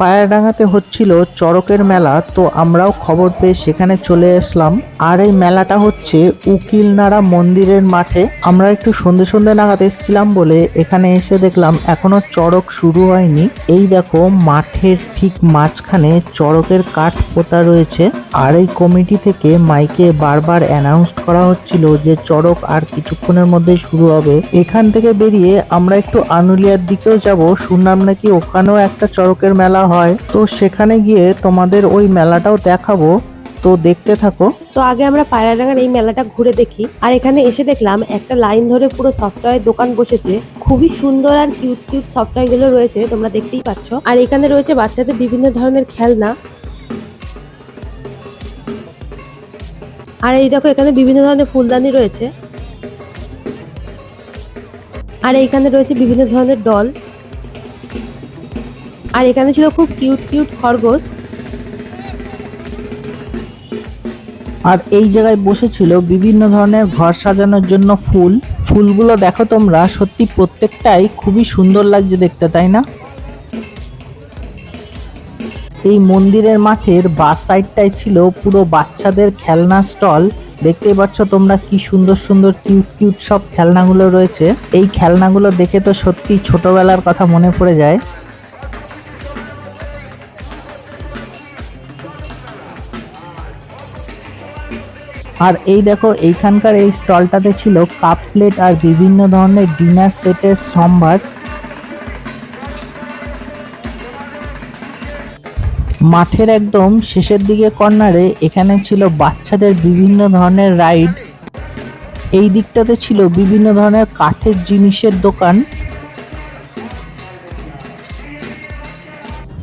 পায়রাডাঙ্গাতে হচ্ছিল চড়কের মেলা, তো আমরাও খবর পেয়ে সেখানে চলে আসলাম। আর এই মেলাটা হচ্ছে উকিলনাড়া মন্দিরের মাঠে। আমরা একটু সন্ধে সন্ধে নাগাদ এসেছিলাম বলে এখানে এসে দেখলাম এখনও চড়ক শুরু হয়নি। এই দেখো, মাঠের ঠিক মাঝখানে চড়কের কাঠ পোতা রয়েছে। আর এই কমিটি থেকে মাইকে বারবার অ্যানাউন্স করা হচ্ছিল যে চড়ক আর কিছুক্ষণের মধ্যেই শুরু হবে। এখান থেকে বেরিয়ে আমরা একটু আনুলিয়ার দিকেও যাব। শুনলাম নাকি ওখানেও একটা চড়কের মেলা হয়, তো সেখানে গিয়ে তোমাদের ওই মেলাটাও দেখাবো। তো দেখতে থাকো। তো আগে আমরা পায়রাডাঙ্গার এই মেলাটা ঘুরে দেখি। আর এখানে এসে দেখলাম একটা লাইন ধরে পুরো সফটওয়্যার দোকান বসেছে। খুবই সুন্দর আর কিউট কিউট সফটওয়্যারগুলো রয়েছে, তোমরা দেখতেই পাচ্ছ। আর এখানে রয়েছে বাচ্চাদের বিভিন্ন ধরনের খেলনা। আর এই দেখো, এখানে বিভিন্ন ধরনের ফুলদানি রয়েছে। আর এইখানে রয়েছে বিভিন্ন ধরনের ডল আর এখানে ছিল খুব কিউট কিউট খরগোশ। আর এই জায়গায় বসেছিল বিভিন্ন ধরনের ঘর সাজানোর জন্য ফুল। ফুলগুলো দেখো তোমরা, সত্যি প্রত্যেকটাই খুবই সুন্দর লাগছে দেখতে, তাই না? এই মন্দিরের মাঠের বাস সাইডটাই ছিল পুরো বাচ্চাদের খেলনা স্টল। দেখতেই পাচ্ছ তোমরা কি সুন্দর সুন্দর কিউট কিউট সব খেলনাগুলো রয়েছে। এই খেলনাগুলো দেখে তো সত্যি ছোটবেলার কথা মনে পড়ে যায়। আর এই দেখো, এইখানকার এই স্টলটাতে ছিল কাপ প্লেট আর বিভিন্ন ধরনের ডিনার সেটের সম্ভার। মাঠের একদম শেষের দিকে কর্নারে এখানে ছিল বাচ্চাদের বিভিন্ন ধরনের রাইড। এই দিকটাতে ছিল বিভিন্ন ধরনের কাঠের জিনিসের দোকান।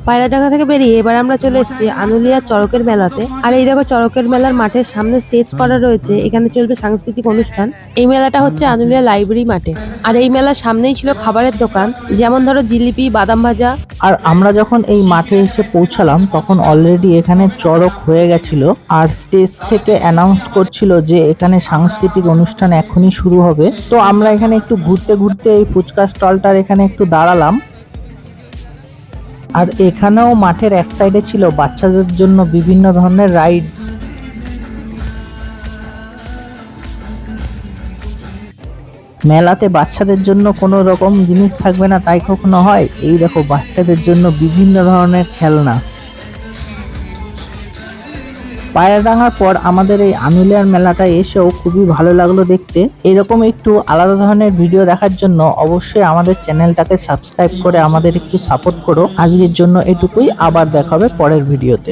পায়রাডাঙ্গা থেকে বেরিয়ে এবার আমরা চলে এসেছি আনুলিয়া চড়কের মেলাতে। আর এই দেখো চড়কের মেলার মাঠের সামনে স্টেজ করা রয়েছে, এখানে চলবে সাংস্কৃতিক অনুষ্ঠান। এই মেলাটা হচ্ছে আনুলিয়া লাইব্রেরি মাঠে। আর এই মেলার সামনেই ছিল খাবারের দোকান, যেমন ধরো জিলিপি, বাদাম ভাজা। আর আমরা যখন এই মাঠে এসে পৌঁছালাম, তখন অলরেডি এখানে চড়ক হয়ে গেছিল। আর স্টেজ থেকে অ্যানাউন্স করছিল যে এখানে সাংস্কৃতিক অনুষ্ঠান এখনই শুরু হবে। তো আমরা এখানে একটু ঘুরতে ঘুরতে এই ফুচকা স্টলটার এখানে একটু দাঁড়ালাম। আর এখানেও মাঠের এক সাইডে ছিল বাচ্চাদের জন্য বিভিন্ন ধরনের রাইডস মেলাতে বাচ্চাদের জন্য কোনো রকম জিনিস থাকবে না, তাই কখনো হয়? এই দেখো, বাচ্চাদের জন্য বিভিন্ন ধরনের খেলনা। পায়রাডাঙ্গার পর আমাদের এই আনুলিয়ার মেলাটা এসেও খুবই ভালো লাগল দেখতে। এরকম একটু আলাদা ধরনের ভিডিও দেখার জন্য অবশ্যই আমাদের চ্যানেলটাকে সাবস্ক্রাইব করে আমাদের একটু সাপোর্ট করো। আজকের জন্য এটুকুই, আবার দেখা হবে পরের ভিডিওতে।